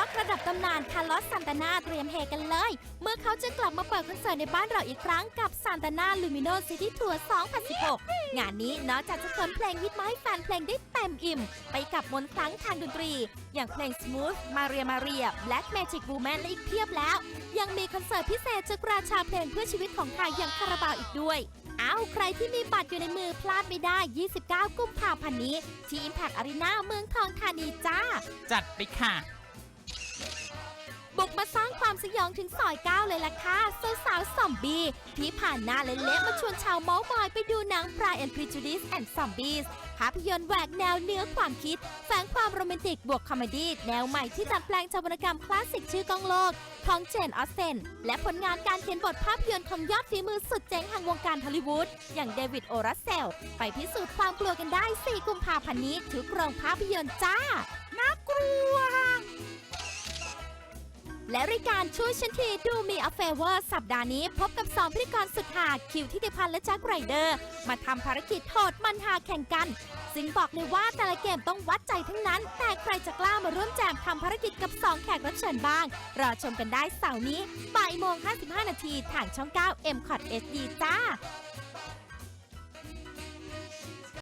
ร็อกระดับตำนานคาร์ลอสซันตานาเตรียมเฮกันเลย เมื่อเขาจะกลับมาเปิดคอนเสิร์ตในบ้านเราอีกครั้งกับซานตานาลูมิโนซิตี้ทัวร์2016 งานนี้นอกจากจะขนเพลงฮิตมาให้แฟนเพลงได้เต็มอิ่ม ไปกับมนต์ครั้งทางดนตรี อย่างเพลง Smooth Maria Maria Black Magic Woman และอีกเพียบแล้ว ยังมีคอนเสิร์ตพิเศษจากราชาเพลงเพื่อชีวิตของไทยอย่างคาราบาวอีกด้วยอ้าวใครที่มีบัตรอยู่ในมือพลาดไม่ได้ 29 กุมภาพันธ์นี้ ที่ Impact Arena เมืองทองธานีจ้า จัดไปค่ะ มาสร้างความสยองถึงซอยเก้าเลยล่ะค่ะสาวสาวซอมบี้ที่ผ่านหน้าเละๆมาชวนชาวเมาส์มอยไปดูหนัง Pride and Prejudice and Zombies ภาพยนตร์แหวกแนวเนื้อความคิด แฝงความโรแมนติกบวกคอมเมดี้แนวใหม่ที่ดัดแปลงจากวรรณกรรมคลาสสิกชื่อกองโลกของเจนออสเซนและผลงานการเขียนบทภาพยนตร์ของยอดฝีมือสุดเจ๋งแห่งวงการฮอลลีวูดอย่างเดวิดโอรัสเซล ไปพิสูจน์ความกลัวกันได้ 4 กุมภาพันธ์นี้ทุกโรงภาพยนตร์จ้า น่ากลัว และรายการช่วยฉันทีดูมีอเฟเวอร์สัปดาห์นี้พบกับ2พิธีกรสุดหาคิวทิติพันธ์และแจ็คไรเดอร์ มาทำภารกิจโหดมันหาแข่งกัน ซึ่งบอกเลยว่าแต่ละเกมต้องวัดใจทั้งนั้น แต่ใครจะกล้ามาร่วมแจมทำภารกิจกับ 2 แขกรับเชิญบ้าง รอชมกันได้เสาร์นี้บ่ายโมง 55 นาทีทางช่อง 9 m c o t HD จ้า